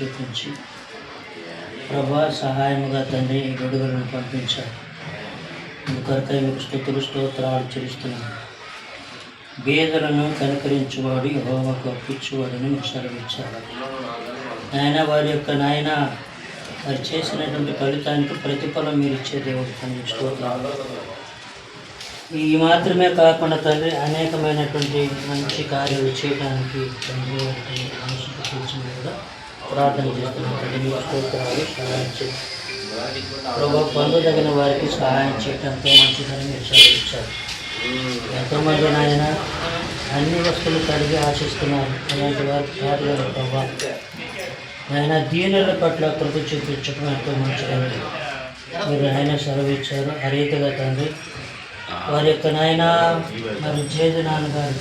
చూపించి ప్రభా సహాయముగా తండ్రి ఈ గొడుగులను పంపించారు. ఇంకొరకై మీకు స్థుతులు స్తోత్రాలు చెల్లిస్తున్నాను. బేదలను కనికరించువాడు హోమకు అప్పించువాడని మీకు సెలవిచ్చారు నాయన వారి యొక్క నాయన వారు చేసినటువంటి ఫలితానికి ప్రతిఫలం మీరు ఇచ్చే దేవుడు తండ్రి స్తోత్రాలు. ఈ మాత్రమే కాకుండా తండ్రి అనేకమైనటువంటి మంచి కార్యాలు చేయడానికి తండ్రి ప్రార్థన చేస్తున్నాం స్తోత్రాలు సహాయం చేయండి పొందదగిన వారికి సహాయం చేయటం ఎంతో మంచిదని మీరు చదివించారు. ఎంతోమంది నాయన అన్ని వస్తువులు కలిగి ఆశిస్తున్నారు. అలాంటి వారికి కాదు ప్రభా. ఆయన దీనుల పట్ల కృప చూపించడం ఎంతో మంచిదండి మీరు ఆయన సెలవిచ్చారు. ఆ తండ్రి వారి యొక్క నాయన మరి చేదు నాన్నగారు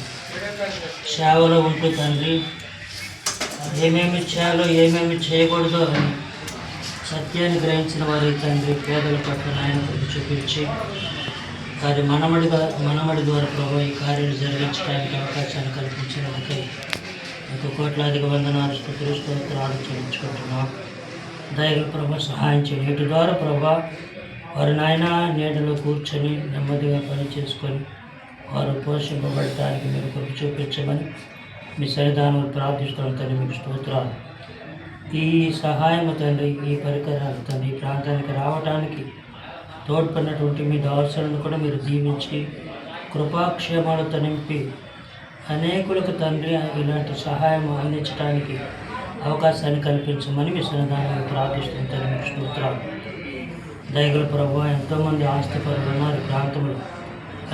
సేవలో ఉంటూ తండ్రి ఏమేమి చేయాలో ఏమేమి చేయకూడదో అని సత్యాన్ని గ్రహించిన వారి తండ్రి పేదల పట్ల నాయన చూపించి వారి మనమడిగా మనమడి ద్వారా ప్రభు ఈ కార్యాలు జరిగించడానికి అవకాశాన్ని కల్పించినందుకై మీకు కోట్లాదిగా వందనాలు స్థుతులు స్తోత్రాలు చెల్లించుకుంటున్నాం. దయగల ప్రభ సహాయం చేయండి నేటి ద్వారా ప్రభా వారి నాయన నీడలో కూర్చొని నెమ్మదిగా పని చేసుకొని వారు పోషింపబడటానికి మీరు కృప చూపించమని మీ సన్నిధానం ప్రార్థిస్తున్నాం తండ్రి మీకు స్తోత్రాలు. ఈ సహాయం తండ్రి ఈ పరికరాలు తండ్రి ఈ ప్రాంతానికి రావడానికి తోడ్పడినటువంటి మీ దాసులను కూడా మీరు దీవించి కృపాక్షేమాలతో నింపి అనేకులకు తండ్రి ఇలాంటి సహాయం అందించడానికి అవకాశాన్ని కల్పించమని మీ సన్నిధానం ప్రార్థిస్తుంది తండ్రి మీకు స్తోత్రాలు. దయగల ప్రభు ఎంతోమంది ఆస్తిపరులు ఉన్నారు ప్రాంతంలో.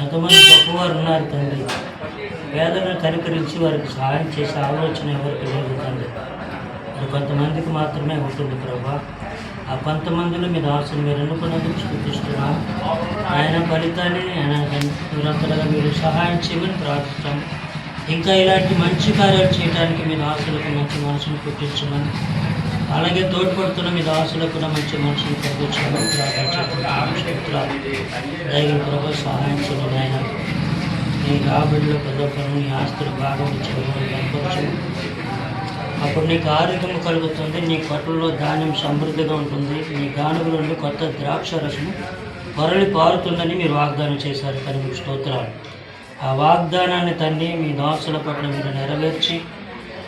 ఎంతోమంది గొప్పవారు ఉన్నారు తండ్రి. పేదలను కనికరించి వారికి సహాయం చేసే ఆలోచన ఎవరికి లేదు తండ్రి. అది కొంతమందికి మాత్రమే ఉంటుంది ప్రభా. ఆ కొంతమందిలో మీ దాసులు మీరు ఎన్నుకున్నందుకు స్థుతిస్తున్నాం. ఆయన ఫలితాన్ని ఆయన నిరంతరంగా మీరు సహాయం చేయమని ప్రార్థిస్తాం. ఇంకా ఇలాంటి మంచి కార్యాలు చేయడానికి మీ దాసులకు మంచి మనసును పుట్టించమని అలాగే తోడ్పడుతున్న మీ దాసులకు కూడా మంచి మనసును పుట్టించమని ప్రార్థించారు దైవ ప్రభు సహాయం చేయండి ఆయన నీ రాబడిలో పెద్ద నీ ఆస్తులు బాగా ఇచ్చేవారు కనపరచు అప్పుడు నీకు ఆరోగ్యం కలుగుతుంది నీ కొట్లలో ధాన్యం సమృద్ధిగా ఉంటుంది నీ గానుగుల నుండి కొత్త ద్రాక్ష రసము పొరలి పారుతుందని మీరు వాగ్దానం చేశారు కానీ మీకు స్తోత్రాలు. ఆ వాగ్దానాన్ని తండ్రి మీ దాసుల పట్ల మీరు నెరవేర్చి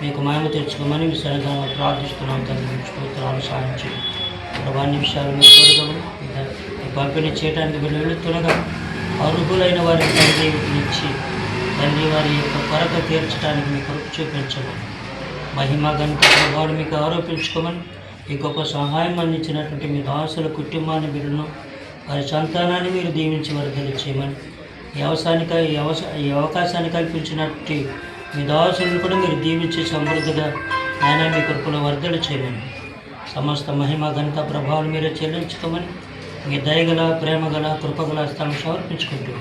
మీకు మహిమ తెచ్చుకోమని మీ సన్నిధానం ప్రార్థిస్తున్నాం తండ్రి మీకు స్తోత్రాలు సాధించి. ప్రభా నిమిషాలు మీరు తోడుగా పంపిణీ చేయడానికి మీరు వెళుతుండగా అర్హులైన వారిని తండ్రి ఇచ్చి తండ్రి వారి యొక్క కొరత తీర్చడానికి మీ కొరకు చూపించమని మహిమ గంట ప్రభావం మీకు ఆరోపించుకోమని ఈ గొప్ప సహాయం అందించినటువంటి మీ దాసుల కుటుంబాన్ని మీరును వారి సంతానాన్ని మీరు దీవించి వర్ధలు చేయమని ఈ అవసరానికి ఈ అవకాశాన్ని కల్పించినట్టు మీ దాసులను కూడా మీరు దీవించి సమృద్ధిగా ఆయన మీ కృపలో వర్ధలు చేయమని సమస్త మహిమ ఘనత ప్రభావాలు మీరే చెల్లించుకోమని మీ దయగల ప్రేమగల కృపగల స్థలం సమర్పించుకుంటూ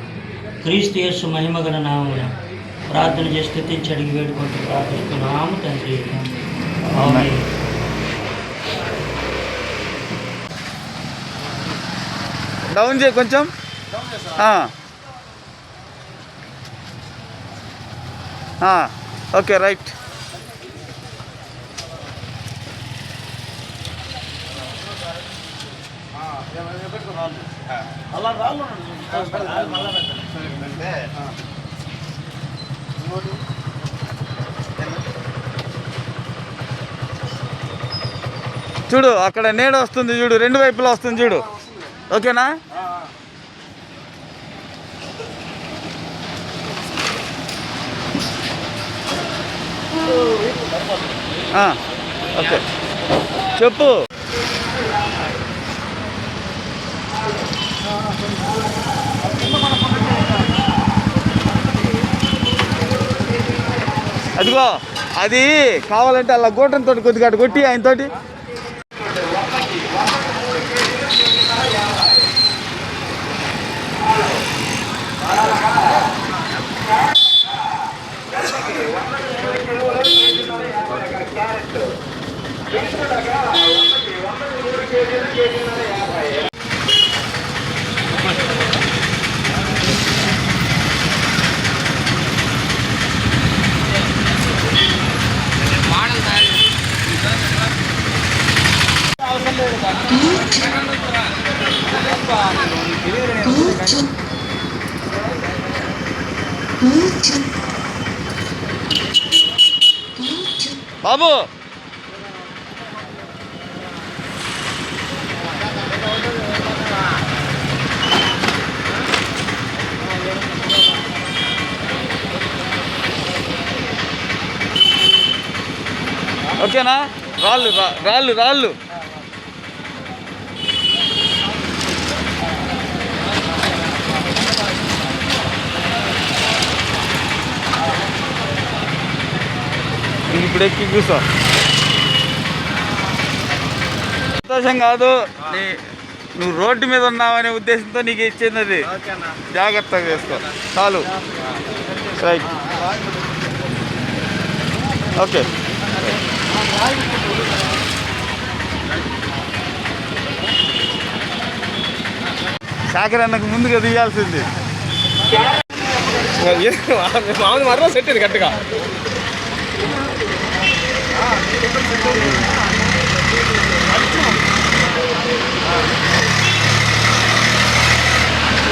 క్రీస్తు యేసు మహిమగల నామమున ప్రార్థన చేసి స్థుతించి అడిగి వేడుకుంటూ ప్రార్థిస్తున్నాము తండ్రి. డౌన్ చేయి కొంచెం. Okay right. చూడు అక్కడ నీడ వస్తుంది చూడు రెండు వైపులా వస్తుంది చూడు. ఓకేనా? ఓకే. చెప్పు. అదిగో అది కావాలంటే అలా గోటంతో కొద్దిగా అటు కొట్టి ఆయన తోటి బాబు ఓకేనా రాళ్ళు రా- రాళ్ళు రాళ్ళు ఇప్పుడు ఎక్కి కూర్చో. సంతోషం కాదు. నీ నువ్వు రోడ్డు మీద ఉన్నావనే ఉద్దేశంతో నీకు ఇచ్చింది అది. జాగ్రత్తగా చేసుకో. చాలు. రైట్ ఓకే శాఖర్ అన్నకు ముందుగా తీయాల్సింది మామూలు మరో సెట్ ఇది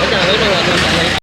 ஓகே